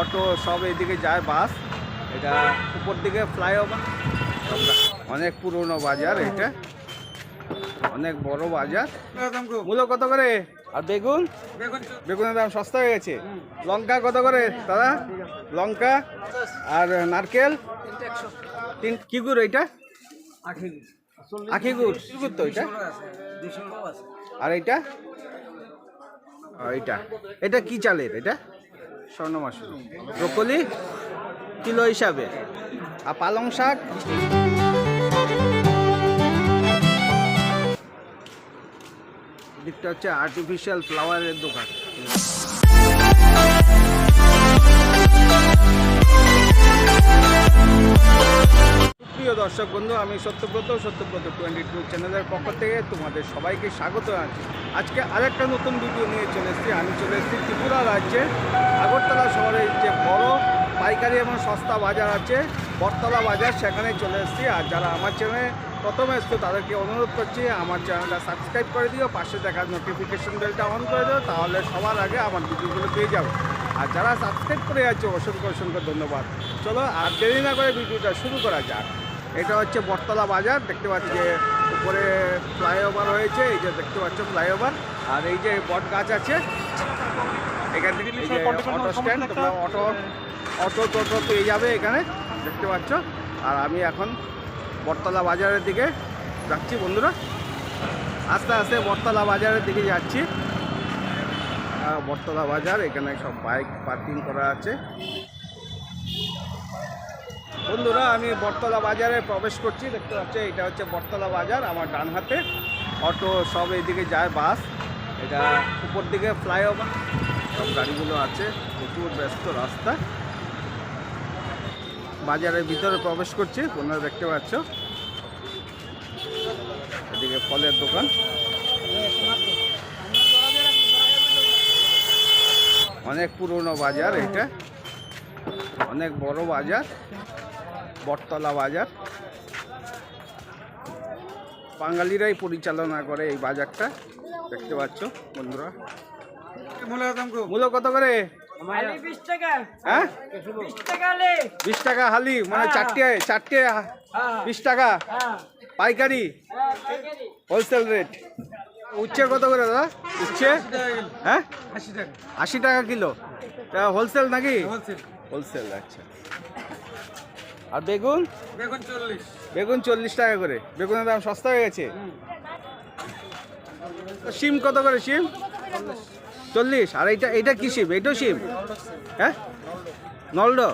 Auto সব এদিকে যায় বাস। এটা উপর দিকে ফ্লাইওভার। অনেক পুরনো বাজার এটা। অনেক বড় বাজার। মূলো কত করে? আর বেগুন? বেগুনের দাম সস্তা হয়ে গেছে। লঙ্কা কত করে দাদা? লঙ্কা আর নারকেল? তিন কি গুড় এইটা আখি গুড়। কি গুড় তো এটা? আর এইটা? আর এইটা? এটা কি চালের এটা? স্বর্ণ মাশরুম ব্রোকলি কিলো হিসাবে। আর পালং শাক? দিকটা হচ্ছে আর্টিফিশিয়াল ফ্লাওয়ারের দোকান। প্রিয় দর্শক বন্ধু, আমি সত্যব্রত সত্যব্রত টোয়েন্টি টু চ্যানেলের পক্ষ থেকে তোমাদের সবাইকে স্বাগত জানাচ্ছি। আজকে আরেকটা নতুন ভিডিও নিয়ে চলে এসেছি। আমি চলে এসেছি ত্রিপুরা রাজ্যের আগরতলা শহরের যে বড় পাইকারি এবং সস্তা বাজার আছে, বটতলা বাজার, সেখানে চলে এসেছি। আর যারা আমার চ্যানেলে প্রথম এসছো, তাদেরকে অনুরোধ করছি, আমার চ্যানেলটা সাবস্ক্রাইব করে দিও, পাশে দেখা নোটিফিকেশন বেলটা অন করে দিও, তাহলে সবার আগে আমার ভিডিওগুলো পেয়ে যাবে আর যারা সাবস্ক্রাইব করে যাচ্ছে অসংখ্য অসংখ্য ধন্যবাদ। চলো আর দেরি না করে ভিডিওটা শুরু করা যাক। এটা হচ্ছে বটতলা বাজার দেখতে পাচ্ছি যে উপরে ফ্লাইওভার হয়েছে এই যে দেখতে পাচ্ছ ফ্লাইওভার আর এই যে বট গাছ আছে এখান থেকে এই যে অটো স্ট্যান্ড তোমরা অটো অটো টোটো পেয়ে যাবে এখানে দেখতে পাচ্ছ। আর আমি এখন বটতলা বাজারের দিকে যাচ্ছি বন্ধুরা। আস্তে আস্তে বটতলা বাজারের দিকে যাচ্ছি। বটতলা বাজার এখানে সব বাইক পার্কিং করা আছে। বন্ধুরা, আমি বটতলা বাজারে প্রবেশ করছি। দেখতে পাচ্ছি, এটা হচ্ছে বটতলা বাজার, আমার ডান হাতে। অটো সব এইদিকে যায়, বাস। এটা উপর দিকে ফ্লাইওভার। সব গাড়িগুলো আছে, প্রচুর ব্যস্ত রাস্তা। বাজারের ভিতরে প্রবেশ করছি, তোমরা দেখতে পাচ্ছ। এদিকে ফলের দোকান। অনেক পুরনো বাজার এটা। অনেক বড় বাজার। বটতলা বাজার। বাঙালিরাই পরিচালনা করে এই বাজারটা। দেখতে পাচ্ছ বন্ধুরা। মূল্য কত করে? আলি বিশ টাকা। হ্যাঁ? বিশ টাকা হালি। মানে হ্যাঁ। চারটে চারটে হ্যাঁ। বিশ টাকা? পাইকারি? পাইকারি। Wholesale rate. উচ্ছে কত করে দাদা? উচ্ছে? হ্যাঁ? আশি টাকা। কিলো। হোলসেল নাকি? হোলসেল আচ্ছা। আর বেগুন? বেগুন চল্লিশ। বেগুন চল্লিশ টাকা করে। বেগুনের দাম সস্তা হয়ে গেছে? সিম কত করে সিম চল্লিশ। আর এইটা এইটা কি সিম এইটাও সিম হ্যাঁ? নলডো।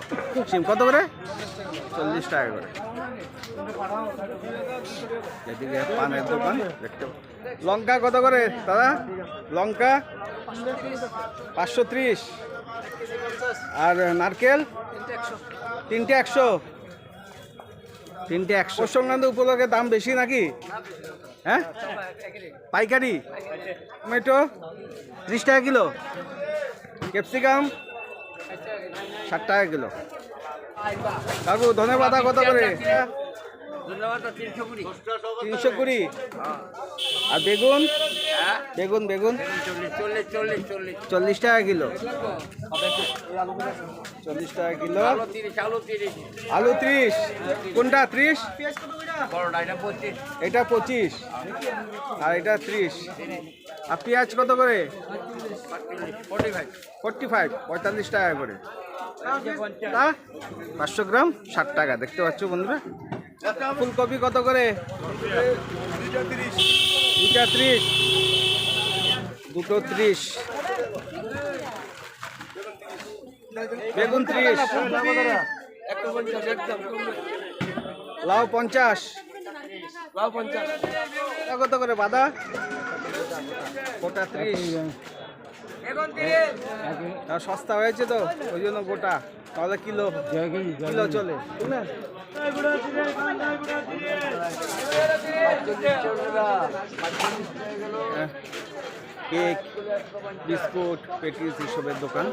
সিম কত করে? চল্লিশ টাকা করে। এদিকে পানের দোকান দেখতে লঙ্কা কত করে দাদা? লঙ্কা? পাঁচশো ত্রিশ। আর নারকেল? তিনটে একশো। তিনটে একশো। সংক্রান্ত উপলক্ষে দাম বেশি নাকি? হ্যাঁ? পাইকারি? টমেটো? ত্রিশ টাকা কিলো। ক্যাপসিকাম? ষাট টাকা কিলো। কাকু ধন্যবাদ কত করে? তিনশো কুড়ি। আর বেগুন? বেগুন বেগুন? চল্লিশ টাকা কিলো। চল্লিশ টাকা কিলো। আলু ত্রিশ কোনটা ত্রিশ? এটা পঁচিশ। আর এটা ত্রিশ। আর পেঁয়াজ কত করে? Forty five. পঁয়তাল্লিশ টাকা করে। পাঁচশো গ্রাম ষাট টাকা। দেখতে পাচ্ছ বন্ধুরা? ফুলকপি কত করে? ত্রিশ। দুটো ত্রিশ। বেগুন ত্রিশ। লাউ পঞ্চাশ। এটা কত করে, বাদা? গোটা ত্রিশ। সস্তা হয়েছে তো, ওই জন্য গোটা। তাহলে কিলো কিলো চলে। কেক বিস্কুট পেটিস এসবের দোকান।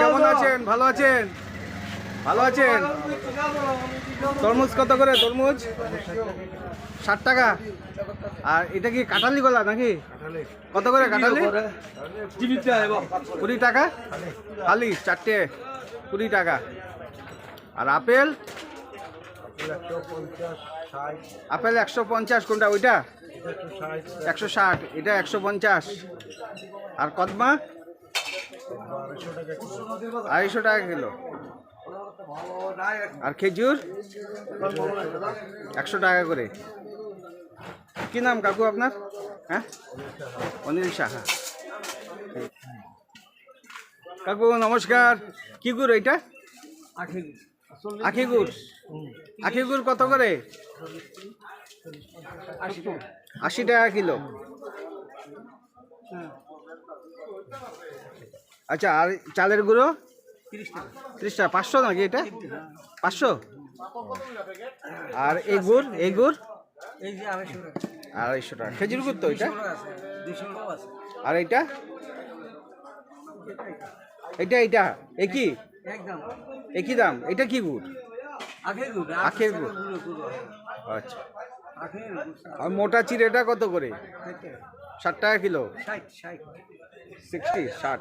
কেমন আছেন? ভালো আছেন? ভালো আছেন? তরমুজ কত করে তরমুজ? ষাট টাকা। আর এটা কি কাঁঠালি গলা নাকি? কত করে কাঁঠালি? কুড়ি টাকা? খালি, চারটে। কুড়ি টাকা। আর আপেল? আপেল একশো পঞ্চাশ, কোনটা, ওইটা? একশো ষাট, এটা একশো পঞ্চাশ। আর কদমা? আড়াইশো টাকা কিলো। আর খেজুর? একশো টাকা করে। কি নাম কাকু আপনার? হ্যাঁ? অনিল সাহা। কাকু, নমস্কার। কি গুড় এইটা আখি গুড়। আখি গুড় কত করে? আশি টাকা কিলো। আচ্ছা আর চালের গুঁড়ো? ত্রিশ টাকা। পাঁচশো নাকি এটা? পাঁচশো? আর এই গুড়? এই গুড়? আড়াইশো টাকা। খেজুর গুড় তো এটা? আর এইটা? এটা এইটা। একই একই দাম। এটা কি গুড়? আখের গুঁড়ো। আচ্ছা। আর মোটা চিড়েটা কত করে? ষাট টাকা কিলো? ষাট ষাট। সিক্সটি ষাট।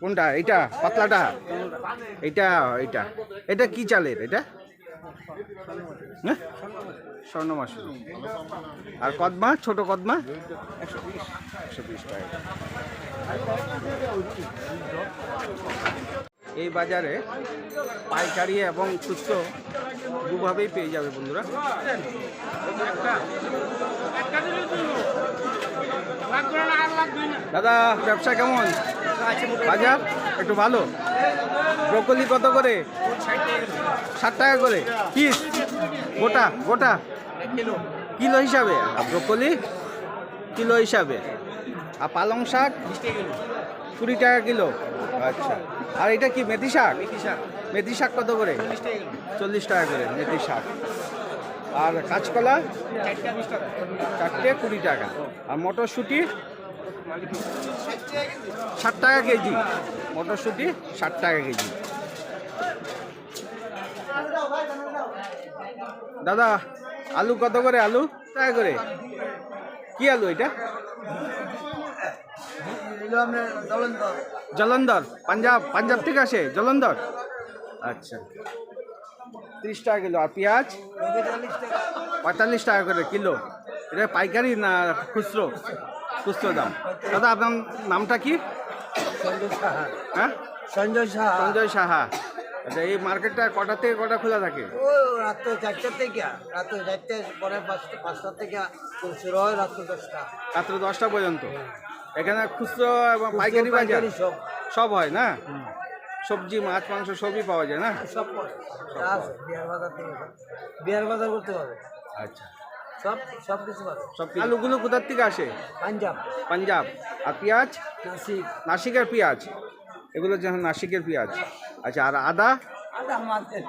কোনটা? এইটা? পাতলাটা? এইটা এইটা। এটা কি চালের? এটা? হ্যাঁ? স্বর্ণ মাসুরি আর কদমা? ছোট কদমা? একশো বিশ। টাকা এই বাজারে পাইকারি এবং খুচরো দুভাবেই পেয়ে যাবে বন্ধুরা। দাদা, ব্যবসা কেমন? বাজার একটু ভালো? ব্রকলি কত করে? ষাট টাকা করে। পিস? গোটা গোটা? কিলো হিসাবে? আর ব্রকলি? কিলো হিসাবে। আর পালং শাক? কুড়ি টাকা কিলো। আচ্ছা। আর এটা কি, মেথি শাক? মেথি শাক কত করে? চল্লিশ টাকা করে, মেথি শাক। আর কাঁচকলা? চারটে কুড়ি টাকা। আর মটরশুঁটি? ষাট টাকা কেজি। মটরশুঁটি ষাট টাকা কেজি। দাদা, আলু কত করে আলু? টাকা করে। কি আলু এটা? জলন্ধর। পাঞ্জাব পাঞ্জাব থেকে আসে, জলন্ধর? আচ্ছা। ত্রিশ টাকা কিলো। আর পেঁয়াজ? পঁয়তাল্লিশ টাকা করে কিলো। এটা পাইকারি না খুচরো? খুচরো দাম দাদা আপনার নামটা কি? হ্যাঁ? সঞ্জয় সাহা। সঞ্জয় সাহা। আচ্ছা এই মার্কেটটা কটা থেকে কটা খোলা থাকে? ও রাত্র চারটার থেকে। রাত্র চারটে পরে পাঁচটা পাঁচটার থেকে শুরু হয় রাত্র দশটা। রাত্র দশটা পর্যন্ত? এখানে খুচরো এবং পাইকারি বাজার সব। সব হয় না? সবজি মাছ মাংস সবই পাওয়া যায় না? সব বিহার বাজার থেকে। বিহার বাজার করতে পারবে আচ্ছা। সব সব কিছু পাবে। সব আলুগুলো কোথার থেকে আসে? পাঞ্জাব। পাঞ্জাব। আর পেঁয়াজ? নাসিক। নাসিকের পেঁয়াজ। এগুলো যেমন নাসিকের পেঁয়াজ। আচ্ছা আর আদা? আদা মার্কেট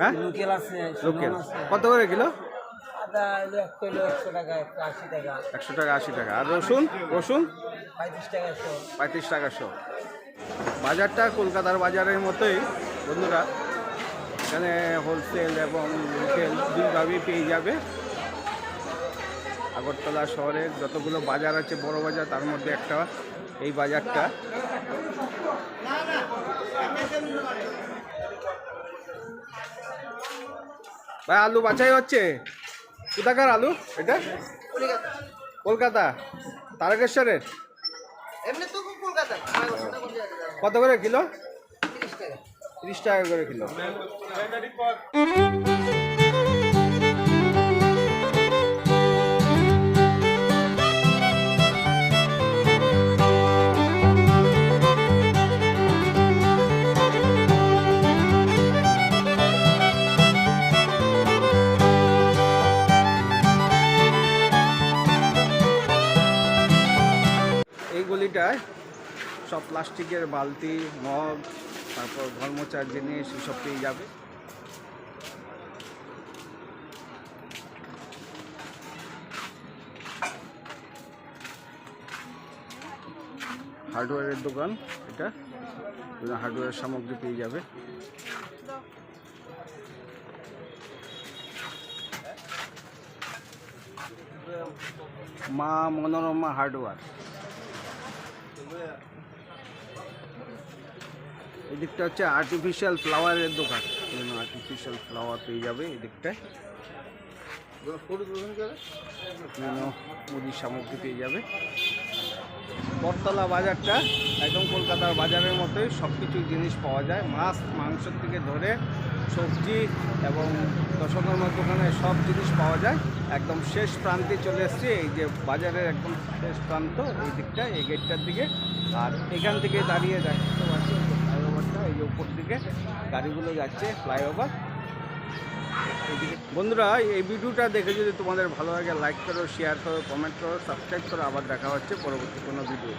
হ্যাঁ? লোকেল আছে লোকেল। কত করে কিলো? আদা কিলো একশো টাকা আশি টাকা। একশো টাকা আশি টাকা। আর রসুন? রসুন? পঁয়ত্রিশ টাকা শো পঁয়ত্রিশ টাকা শো বাজারটা কলকাতার বাজারের মতোই। বন্ধুরা এখানে হোলসেল এবং রিটেল দুইভাবেই পেয়ে যাবে। আগরতলা শহরের যতগুলো বাজার আছে বড় বাজার তার মধ্যে একটা এই বাজারটা। ভাই আলু বাছাই হচ্ছে? কোথাকার আলু এটা? কলকাতা। তারকেশ্বরের? কত করে কিলো? তিরিশ টাকা করে কিলো। সব প্লাস্টিকের বালতি, মগ, তারপর ধর্মচার জিনিস, এসব পেয়ে যাবে। হার্ডওয়ারের দোকান এটা। হার্ডওয়ার সামগ্রী পেয়ে যাবে। মা মনোরমা হার্ডওয়ার এদিকটা হচ্ছে আর্টিফিশিয়াল ফ্লাওয়ারের দোকান। আর্টিফিশিয়াল ফ্লাওয়ার পেয়ে যাবে এদিকটায়। মুদির সামগ্রী পেয়ে যাবে। বটতলা বাজারটা একদম কলকাতার বাজারের মতোই সব কিছু জিনিস পাওয়া যায়। মাছ, মাংস থেকে ধরে সবজি এবং দশকর্মার দোকানে সব জিনিস পাওয়া যায়। একদম শেষ প্রান্তে চলে এসেছি। এই যে বাজারের একদম শেষ প্রান্ত, এই দিকটা এই গেটটার দিকে। আর এখান থেকে দাঁড়িয়ে দেখতে পাচ্ছি এই উপর দিকে গাড়িগুলো যাচ্ছে ফ্লাইওভার বন্ধুরা, এই ভিডিওটা দেখে যদি তোমাদের ভালো লাগে লাইক করো শেয়ার করো কমেন্ট করো সাবস্ক্রাইব করো। আবার দেখা হচ্ছে পরবর্তী কোনো ভিডিও